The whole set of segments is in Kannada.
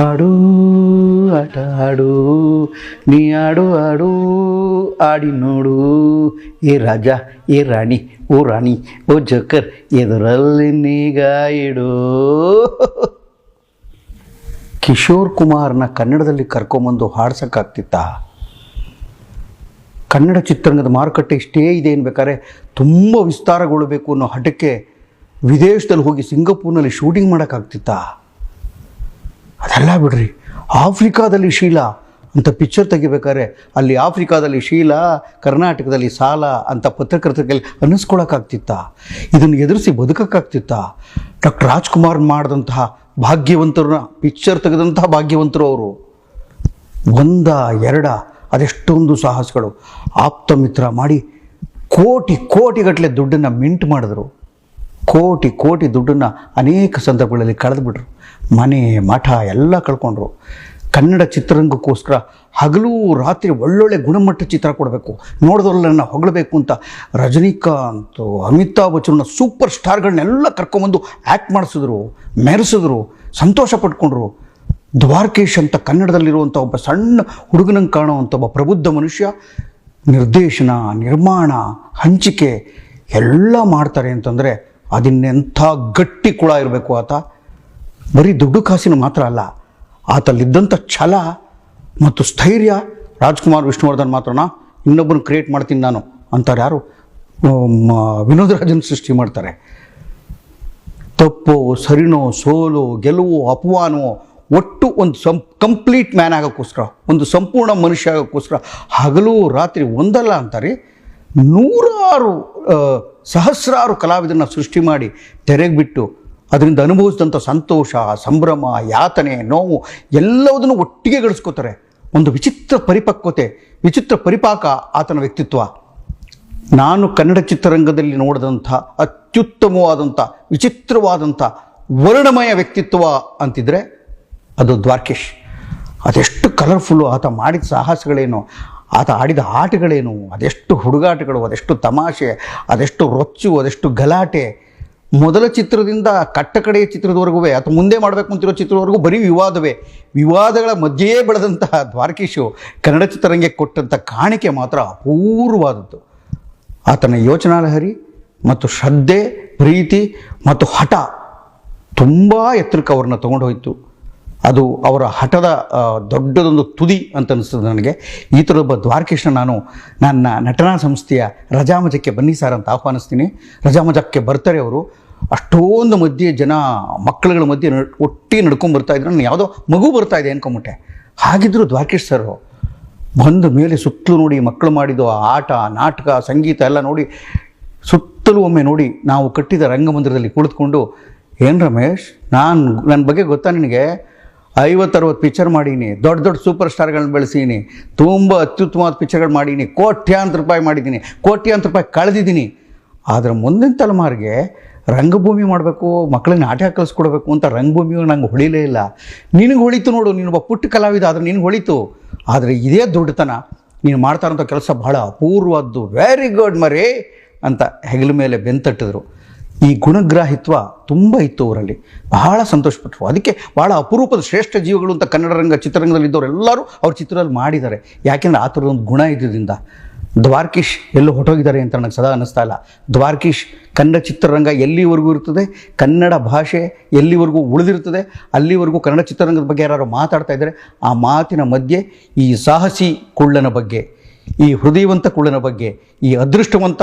ಆಡು ಆಟ ಆಡು ನೀ ಆಡು ಆಡು ಆಡಿ ನೋಡು. ಏ ರಾಜ, ಏ ರಾಣಿ, ಓ ರಾಣಿ, ಓ ಜಕರ್, ಎದುರಲ್ಲಿ ನೀ ಇಡು. ಕಿಶೋರ್ ಕುಮಾರ್ನ ಕನ್ನಡದಲ್ಲಿ ಕರ್ಕೊಂಬಂದು ಹಾಡ್ಸೋಕ್ಕಾಗ್ತಿತ್ತಾ? ಕನ್ನಡ ಚಿತ್ರರಂಗದ ಮಾರುಕಟ್ಟೆ ಇಷ್ಟೇ ಇದೆ ಅನ್ಬೇಕಾದ್ರೆ ತುಂಬ ವಿಸ್ತಾರಗೊಳ್ಳಬೇಕು ಅನ್ನೋ ಹಠಕ್ಕೆ ವಿದೇಶದಲ್ಲಿ ಹೋಗಿ ಸಿಂಗಪೂರ್ನಲ್ಲಿ ಶೂಟಿಂಗ್ ಮಾಡೋಕ್ಕಾಗ್ತಿತ್ತಾ? ಅದೆಲ್ಲ ಬಿಡ್ರಿ. ಆಫ್ರಿಕಾದಲ್ಲಿ ಶೀಲಾ ಅಂತ ಪಿಕ್ಚರ್ ತೆಗಿಬೇಕಾದ್ರೆ ಅಲ್ಲಿ ಆಫ್ರಿಕಾದಲ್ಲಿ ಶೀಲಾ, ಕರ್ನಾಟಕದಲ್ಲಿ ಸಾಲ ಅಂತ ಪತ್ರಕರ್ತರಲ್ಲಿ ಅನ್ನಿಸ್ಕೊಳಕ್ಕಾಗ್ತಿತ್ತ ಇದನ್ನು ಎದುರಿಸಿ ಬದುಕಕ್ಕಾಗ್ತಿತ್ತ? ಡಾಕ್ಟರ್ ರಾಜ್ಕುಮಾರ್ ಮಾಡಿದಂತಹ ಭಾಗ್ಯವಂತರನ್ನ ಪಿಕ್ಚರ್ ತೆಗೆದಂತಹ ಭಾಗ್ಯವಂತರು ಅವರು. ಒಂದ ಎರಡ, ಅದೆಷ್ಟೊಂದು ಸಾಹಸಗಳು. ಆಪ್ತ ಮಿತ್ರ ಮಾಡಿ ಕೋಟಿ ಕೋಟಿಗಟ್ಟಲೆ ದುಡ್ಡನ್ನು ಮಿಂಟ್ ಮಾಡಿದ್ರು. ಕೋಟಿ ಕೋಟಿ ದುಡ್ಡನ್ನು ಅನೇಕ ಸಂದರ್ಭಗಳಲ್ಲಿ ಕಳೆದುಬಿಟ್ರು. ಮನೆ, ಮಠ ಎಲ್ಲ ಕಳ್ಕೊಂಡ್ರು. ಕನ್ನಡ ಚಿತ್ರರಂಗಕ್ಕೋಸ್ಕರ ಹಗಲು ರಾತ್ರಿ ಒಳ್ಳೊಳ್ಳೆ ಗುಣಮಟ್ಟ ಚಿತ್ರ ಕೊಡಬೇಕು ನೋಡಿದವ್ರನ್ನ ಹೊಗಳಬೇಕು ಅಂತ ರಜನಿಕಾಂತ್, ಅಮಿತಾಬ್ ಬಚ್ಚನ್ನ ಸೂಪರ್ ಸ್ಟಾರ್ಗಳನ್ನೆಲ್ಲ ಕರ್ಕೊಂಬಂದು ಆ್ಯಕ್ಟ್ ಮಾಡಿಸಿದ್ರು, ಮೆರೆಸಿದ್ರು, ಸಂತೋಷ ಪಟ್ಕೊಂಡ್ರು. ದ್ವಾರಕೇಶ್ ಅಂತ ಕನ್ನಡದಲ್ಲಿರುವಂಥ ಒಬ್ಬ ಸಣ್ಣ ಹುಡುಗನಂಗೆ ಕಾಣುವಂಥ ಒಬ್ಬ ಪ್ರಬುದ್ಧ ಮನುಷ್ಯ, ನಿರ್ದೇಶನ, ನಿರ್ಮಾಣ, ಹಂಚಿಕೆ ಎಲ್ಲ ಮಾಡ್ತಾರೆ ಅಂತಂದರೆ ಅದಿನ್ನೆಂಥ ಗಟ್ಟಿ ಕುಳ ಇರಬೇಕು ಆತ. ಬರೀ ದುಡ್ಡು ಕಾಸಿನ ಮಾತ್ರ ಅಲ್ಲ, ಆತಲ್ಲಿದ್ದಂಥ ಛಲ ಮತ್ತು ಸ್ಥೈರ್ಯ ರಾಜ್ಕುಮಾರ್ ವಿಷ್ಣುವರ್ಧನ್ ಮಾತ್ರನ? ಇನ್ನೊಬ್ಬನ ಕ್ರಿಯೇಟ್ ಮಾಡ್ತೀನಿ ನಾನು ಅಂತಾರೆ ಯಾರು? ವಿನೋದ್ ರಾಜನ್ ಸೃಷ್ಟಿ ಮಾಡ್ತಾರೆ. ತಪ್ಪೋ, ಸರಿನೋ, ಸೋಲು, ಗೆಲುವು ಅಪವಾನೋ ಒಟ್ಟು ಒಂದು ಸಂ ಕಂಪ್ಲೀಟ್ ಮ್ಯಾನ್ ಆಗೋಕ್ಕೋಸ್ಕರ, ಒಂದು ಸಂಪೂರ್ಣ ಮನುಷ್ಯ ಆಗೋಕ್ಕೋಸ್ಕರ, ಹಗಲು ರಾತ್ರಿ ಒಂದಲ್ಲ ಅಂತಾರೆ. ನೂರಾರು ಸಹಸ್ರಾರು ಕಲಾವಿದರನ್ನ ಸೃಷ್ಟಿ ಮಾಡಿ ತೆರೆಗೆ ಬಿಟ್ಟು ಅದರಿಂದ ಅನುಭವಿಸಿದಂಥ ಸಂತೋಷ, ಸಂಭ್ರಮ, ಯಾತನೆ, ನೋವು ಎಲ್ಲವುದನ್ನು ಒಟ್ಟಿಗೆ ಗಳಿಸ್ಕೋತಾರೆ. ಒಂದು ವಿಚಿತ್ರ ಪರಿಪಕ್ವತೆ, ವಿಚಿತ್ರ ಪರಿಪಾಕ ಆತನ ವ್ಯಕ್ತಿತ್ವ. ನಾನು ಕನ್ನಡ ಚಿತ್ರರಂಗದಲ್ಲಿ ನೋಡಿದಂಥ ಅತ್ಯುತ್ತಮವಾದಂಥ, ವಿಚಿತ್ರವಾದಂಥ ವರ್ಣಮಯ ವ್ಯಕ್ತಿತ್ವ ಅಂತಿದ್ರೆ ಅದು ದ್ವಾರ್ಕೇಶ್. ಅದೆಷ್ಟು ಕಲರ್ಫುಲ್ಲು ಆತ ಮಾಡಿದ ಸಾಹಸಗಳೇನು ಆತ ಆಡಿದ ಆಟಗಳೇನು? ಅದೆಷ್ಟು ಹುಡುಗಾಟಗಳು, ಅದೆಷ್ಟು ತಮಾಷೆ, ಅದೆಷ್ಟು ರೊಚ್ಚು, ಅದೆಷ್ಟು ಗಲಾಟೆ. ಮೊದಲ ಚಿತ್ರದಿಂದ ಕಟ್ಟ ಕಡೆಯ ಚಿತ್ರದವರೆಗೂ ಅಥವಾ ಮುಂದೆ ಮಾಡಬೇಕು ಅಂತಿರೋ ಚಿತ್ರದವರೆಗೂ ಬರೀ ವಿವಾದವೇ. ವಿವಾದಗಳ ಮಧ್ಯೆಯೇ ಬೆಳೆದಂತಹ ದ್ವಾರಕೀಶು ಕನ್ನಡ ಚಿತ್ರರಂಗಕ್ಕೆ ಕೊಟ್ಟಂಥ ಕಾಣಿಕೆ ಮಾತ್ರ ಅಪೂರ್ವವಾದದ್ದು. ಆತನ ಯೋಚನಾಲಹರಿ ಮತ್ತು ಶ್ರದ್ಧೆ, ಪ್ರೀತಿ ಮತ್ತು ಹಠ ತುಂಬ ಎತ್ತರಕ್ಕೆ ಅವ್ರನ್ನ ತಗೊಂಡು ಹೋಯಿತು. ಅದು ಅವರ ಹಠದ ದೊಡ್ಡದೊಂದು ತುದಿ ಅಂತ ಅನಿಸ್ತದೆ ನನಗೆ. ಈ ಥರ ಒಬ್ಬ ದ್ವಾರಕೃಷ್ಣ ನಾನು, ನನ್ನ ನಟನಾ ಸಂಸ್ಥೆಯ ರಜಾಮಜಕ್ಕೆ ಬನ್ನಿ ಸರ್ ಅಂತ ಆಹ್ವಾನಿಸ್ತೀನಿ. ರಜಾಮಜಕ್ಕೆ ಬರ್ತಾರೆ ಅವರು. ಅಷ್ಟೊಂದು ಮಧ್ಯೆ ಜನ, ಮಕ್ಕಳುಗಳ ಮಧ್ಯೆ ಒಟ್ಟಿಗೆ ನಡ್ಕೊಂಡು ಬರ್ತಾ ಇದ್ರು. ನಾನು ಯಾವುದೋ ಮಗು ಬರ್ತಾ ಇದೆ ಅನ್ಕೊಂಬಿಟ್ಟೆ. ಹಾಗಿದ್ರು ದ್ವಾರಕೇಶ್ ಸರ್, ಬಂದ ಮೇಲೆ ಸುತ್ತಲೂ ನೋಡಿ, ಮಕ್ಕಳು ಮಾಡಿದ್ದು ಆಟ, ನಾಟಕ, ಸಂಗೀತ ಎಲ್ಲ ನೋಡಿ, ಸುತ್ತಲೂ ಒಮ್ಮೆ ನೋಡಿ, ನಾವು ಕಟ್ಟಿದ ರಂಗಮಂದಿರದಲ್ಲಿ ಕುಳಿತುಕೊಂಡು, ಏನು ರಮೇಶ್, ನಾನು ನನ್ನ ಬಗ್ಗೆ ಗೊತ್ತಾ ನಿನಗೆ? ಐವತ್ತರವತ್ತು ಪಿಕ್ಚರ್ ಮಾಡೀನಿ. ದೊಡ್ಡ ದೊಡ್ಡ ಸೂಪರ್ ಸ್ಟಾರ್ಗಳನ್ನ ಬೆಳೆಸೀನಿ ತುಂಬ ಅತ್ಯುತ್ತಮವಾದ ಪಿಕ್ಚರ್ಗಳು ಮಾಡೀನಿ. ಕೋಟ್ಯಾಂತರ ರೂಪಾಯಿ ಮಾಡಿದ್ದೀನಿ ಕೋಟ್ಯಾಂತರ ರೂಪಾಯಿ ಕಳೆದಿದ್ದೀನಿ ಆದರೆ ಮುಂದಿನ ತಲೆಮಾರಿಗೆ ರಂಗಭೂಮಿ ಮಾಡಬೇಕು ಮಕ್ಕಳನ್ನ ನಾಟ್ಯ ಕಲಿಸ್ಕೊಡ್ಬೇಕು ಅಂತ ರಂಗಭೂಮಿಯು ನಂಗೆ ಹೊಳಿಲೇ ಇಲ್ಲ. ನಿನಗೆ ಹೊಳಿತು ನೋಡು ನೀನೊಬ್ಬ ಪುಟ್ಟ ಕಲಾವಿದ ಆದರೆ ನಿನಗೆ ಹೊಳಿತು. ಆದರೆ ಇದೇ ದೊಡ್ಡತನ. ನೀನು ಮಾಡ್ತಾರಂಥ ಕೆಲಸ ಬಹಳ ಅಪೂರ್ವದ್ದು. ವೆರಿ ಗುಡ್ ಮರಿ ಅಂತ ಹೆಗಲ ಮೇಲೆ ಬೆಂತಟ್ಟಿದ್ರು. ಈ ಗುಣಗ್ರಾಹಿತ್ವ ತುಂಬ ಇತ್ತು ಅವರಲ್ಲಿ. ಬಹಳ ಸಂತೋಷಪಟ್ಟರು. ಅದಕ್ಕೆ ಬಹಳ ಅಪರೂಪದ ಶ್ರೇಷ್ಠ ಜೀವಗಳು ಅಂತ ಕನ್ನಡ ರಂಗ, ಚಿತ್ರರಂಗದಲ್ಲಿ ಇದ್ದವರು ಎಲ್ಲರೂ ಅವ್ರ ಚಿತ್ರದಲ್ಲಿ ಮಾಡಿದ್ದಾರೆ. ಯಾಕೆಂದರೆ ಆ ಥರದ ಒಂದು ಗುಣ ಇದ್ದಿದ್ದರಿಂದ ದ್ವಾರಕೀಶ್ ಎಲ್ಲೂ ಹೊಟ್ಟೋಗಿದ್ದಾರೆ ಅಂತ ನನಗೆ ಸದಾ ಅನ್ನಿಸ್ತಾ ಇಲ್ಲ. ದ್ವಾರಕೀಶ್ ಕನ್ನಡ ಚಿತ್ರರಂಗ ಎಲ್ಲಿವರೆಗೂ ಇರ್ತದೆ? ಕನ್ನಡ ಭಾಷೆ ಎಲ್ಲಿವರೆಗೂ ಉಳಿದಿರ್ತದೆ? ಅಲ್ಲಿವರೆಗೂ ಕನ್ನಡ ಚಿತ್ರರಂಗದ ಬಗ್ಗೆ ಯಾರು ಮಾತಾಡ್ತಾ ಇದ್ದಾರೆ? ಆ ಮಾತಿನ ಮಧ್ಯೆ ಈ ಸಾಹಸಿ ಕುಳ್ಳನ ಬಗ್ಗೆ, ಈ ಹೃದಯವಂತ ಕುಳ್ಳನ ಬಗ್ಗೆ, ಈ ಅದೃಷ್ಟವಂತ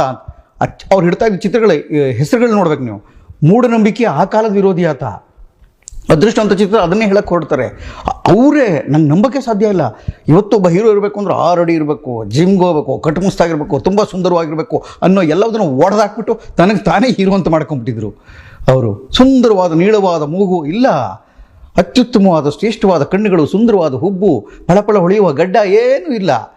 ಅವ್ರು ಹಿಡ್ತಾ ಇದ್ದ ಚಿತ್ರಗಳ ಹೆಸರುಗಳು ನೋಡ್ಬೇಕು ನೀವು. ಮೂಢನಂಬಿಕೆ ಆ ಕಾಲದ ವಿರೋಧಿ ಆತ. ಅದೃಷ್ಟ ಅಂತ ಚಿತ್ರ ಅದನ್ನೇ ಹೇಳಕ್ಕೆ ಹೊರಡ್ತಾರೆ. ಅವರೇ ನಂಗೆ ನಂಬಕ್ಕೆ ಸಾಧ್ಯ ಇಲ್ಲ. ಇವತ್ತೊಬ್ಬ ಹೀರೋ ಇರಬೇಕು ಅಂದ್ರೆ ಆ ರೆಡಿ ಇರಬೇಕು, ಜಿಮ್ಗೆ ಹೋಗ್ಬೇಕು ಕಟ್ಮುಸ್ತಾಗಿರ್ಬೇಕು ತುಂಬ ಸುಂದರವಾಗಿರಬೇಕು ಅನ್ನೋ ಎಲ್ಲದನ್ನು ಒಡೆದಾಕ್ಬಿಟ್ಟು ತನಗೆ ತಾನೇ ಹೀರೋ ಅಂತ ಮಾಡ್ಕೊಂಬಿಟ್ಟಿದ್ರು ಅವರು. ಸುಂದರವಾದ, ನೀಳವಾದ ಮೂಗು ಇಲ್ಲ. ಅತ್ಯುತ್ತಮವಾದ, ಶ್ರೇಷ್ಠವಾದ ಕಣ್ಣುಗಳು, ಸುಂದರವಾದ ಹುಬ್ಬು ಫಳಫಳ ಹೊಳೆಯುವ ಗಡ್ಡ ಏನೂ ಇಲ್ಲ.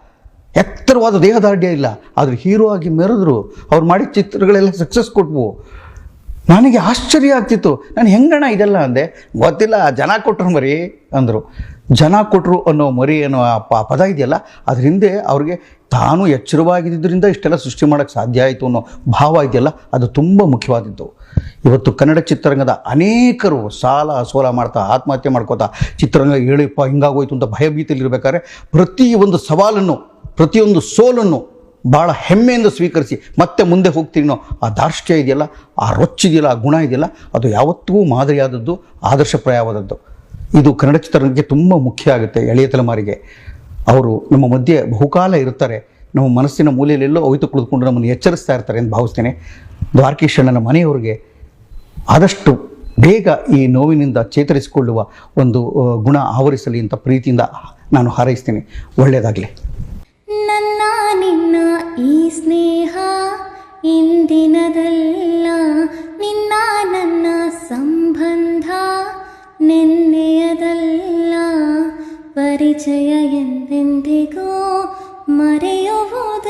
ಎತ್ತರವಾದ ದೇಹದಾರ್ಢ್ಯ ಇಲ್ಲ. ಆದರೆ ಹೀರೋ ಆಗಿ ಮೆರೆದ್ರು, ಅವ್ರು ಮಾಡಿದ ಚಿತ್ರಗಳೆಲ್ಲ ಸಕ್ಸಸ್ ಕೊಟ್ವು. ನನಗೆ ಆಶ್ಚರ್ಯ ಆಗ್ತಿತ್ತು. ನಾನು ಹೆಂಗಣ ಇದೆಲ್ಲ ಅಂದೆ, ಗೊತ್ತಿಲ್ಲ, ಜನ ಕೊಟ್ಟರು ಮರಿ, ಅಂದರು. ಜನ ಕೊಟ್ಟರು ಅನ್ನೋ ಮರಿ ಅನ್ನೋ ಆ ಪದ ಇದೆಯಲ್ಲ, ಅದ್ರ ಹಿಂದೆ ಅವ್ರಿಗೆ ತಾನು ಎಚ್ಚರವಾಗಿದ್ದರಿಂದ ಇಷ್ಟೆಲ್ಲ ಸೃಷ್ಟಿ ಮಾಡೋಕ್ಕೆ ಸಾಧ್ಯ ಆಯಿತು ಅನ್ನೋ ಭಾವ ಇದೆಯಲ್ಲ, ಅದು ತುಂಬ ಮುಖ್ಯವಾದದ್ದು. ಇವತ್ತು ಕನ್ನಡ ಚಿತ್ರರಂಗದ ಅನೇಕರು ಸಾಲ ಸೋಲ ಮಾಡ್ತಾ ಆತ್ಮಹತ್ಯೆ ಮಾಡ್ಕೋತಾ ಚಿತ್ರರಂಗ ಹೇಳಿಪ್ಪ, ಹಿಂಗಾಗೋಯ್ತು ಅಂತ ಭಯಭೀತಿಯಲ್ಲಿರ್ಬೇಕಾದ್ರೆ ಪ್ರತಿ ಒಂದು ಸವಾಲನ್ನು ಪ್ರತಿಯೊಂದು ಸೋಲನ್ನು ಭಾಳ ಹೆಮ್ಮೆಯಿಂದ ಸ್ವೀಕರಿಸಿ ಮತ್ತೆ ಮುಂದೆ ಹೋಗ್ತೀನೋ ಆ ದಾರ್ಷ್ಟ್ಯ ಇದೆಯಲ್ಲ, ಆ ರೊಚ್ಚಿದೆಯಲ್ಲ ಆ ಗುಣ ಇದೆಯಲ್ಲ, ಅದು ಯಾವತ್ತಿಗೂ ಮಾದರಿಯಾದದ್ದು ಆದರ್ಶಪ್ರಾಯವಾದದ್ದು ಇದು ಕನ್ನಡ ಚಿತ್ರರಂಗಕ್ಕೆ ತುಂಬ ಮುಖ್ಯ ಆಗುತ್ತೆ ಎಳೆಯ ತಲೆಮಾರಿಗೆ. ಅವರು ನಮ್ಮ ಮಧ್ಯೆ ಬಹುಕಾಲ ಇರ್ತಾರೆ, ನಮ್ಮ ಮನಸ್ಸಿನ ಮೂಲೆಯಲ್ಲೆಲ್ಲೋ ಅವಿತು ಕುಳಿತುಕೊಂಡು ನಮ್ಮನ್ನು ಎಚ್ಚರಿಸ್ತಾ ಇರ್ತಾರೆ ಎಂದು ಭಾವಿಸ್ತೇನೆ. ದ್ವಾರಕೀಶಣ್ಣನ ಮನೆಯವರಿಗೆ ಆದಷ್ಟು ಬೇಗ ಈ ನೋವಿನಿಂದ ಚೇತರಿಸಿಕೊಳ್ಳುವ ಒಂದು ಗುಣ ಆವರಿಸಲಿ ಅಂತ ಪ್ರೀತಿಯಿಂದ ನಾನು ಹಾರೈಸ್ತೀನಿ. ಒಳ್ಳೆಯದಾಗಲಿ. ನನ್ನ, ನಿನ್ನ ಈ ಸ್ನೇಹ ಇಂದಿನದಲ್ಲ. ನಿನ್ನ, ನನ್ನ ಸಂಬಂಧ ನಿನ್ನೆಯದಲ್ಲ. ಪರಿಚಯ ಎಂದೆಂದಿಗೂ ಮರೆಯುವುದು